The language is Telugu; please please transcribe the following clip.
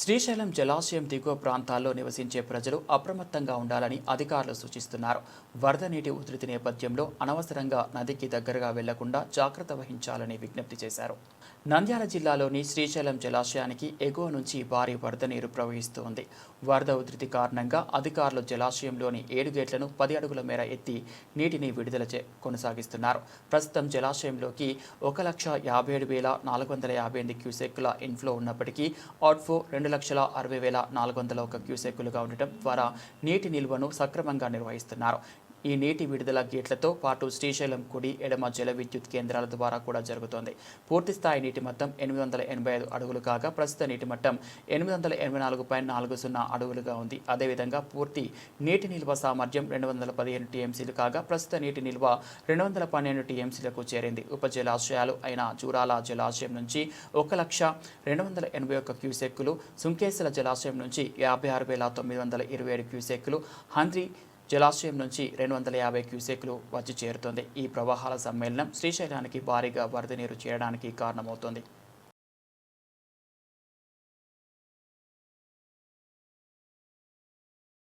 శ్రీశైలం జలాశయం దిగువ ప్రాంతాల్లో నివసించే ప్రజలు అప్రమత్తంగా ఉండాలని అధికారులు సూచిస్తున్నారు. వరద నీటి ఉధృతి నేపథ్యంలో అనవసరంగా నదికి దగ్గరగా వెళ్ళకుండా జాగ్రత్త వహించాలని విజ్ఞప్తి చేశారు. నంద్యాల జిల్లాలోని శ్రీశైలం జలాశయానికి ఎగువ నుంచి భారీ వరద నీరు ప్రవహిస్తోంది. వరద ఉధృతి కారణంగా అధికారులు జలాశయంలోని ఏడు గేట్లను పది అడుగుల మేర ఎత్తి నీటిని విడుదల చే కొనసాగిస్తున్నారు. ప్రస్తుతం జలాశయంలోకి ఒక లక్ష యాభై ఏడు వేల నాలుగు వందల యాభై ఎనిమిది క్యూసెక్కుల ఇన్ఫ్లో ఉన్నప్పటికీ అవుట్ఫ్లో రెండు లక్షల అరవై వేల నాలుగు వందల ఒక క్యూసెక్కులుగా ఉండటం ద్వారా నీటి నిల్వను సక్రమంగా నిర్వహిస్తున్నారు. ఈ నీటి విడుదల గేట్లతో పాటు శ్రీశైలం కుడి ఎడమ జల విద్యుత్ కేంద్రాల ద్వారా కూడా జరుగుతోంది. పూర్తి స్థాయి నీటి మట్టం ఎనిమిది వందల ఎనభై ఐదు అడుగులు కాగా ప్రస్తుత నీటి మట్టం ఎనిమిది వందల ఎనభై నాలుగు పాయింట్ నాలుగు సున్నా అడుగులుగా ఉంది. అదేవిధంగా పూర్తి నీటి నిల్వ సామర్థ్యం రెండు వందల పదిహేను టీఎంసీలు కాగా ప్రస్తుత నీటి నిల్వ రెండు వందల పన్నెండు టీఎంసీలకు చేరింది. ఉప జలాశయాలు అయిన జూరాల జలాశయం నుంచి ఒక లక్ష రెండు వందల ఎనభై ఒక్క క్యూసెక్కులు సుంకేశ్వర జలాశయం నుంచి యాభై ఆరు వేల తొమ్మిది వందల ఇరవై ఏడు క్యూసెక్కులు హంద్రి జలాశయం నుంచి రెండు వందల యాభై క్యూసెక్లు వచ్చి చేరుతుంది. ఈ ప్రవాహాల సమ్మేళనం శ్రీశైలానికి భారీగా వరద నీరు చేరడానికి కారణమవుతోంది.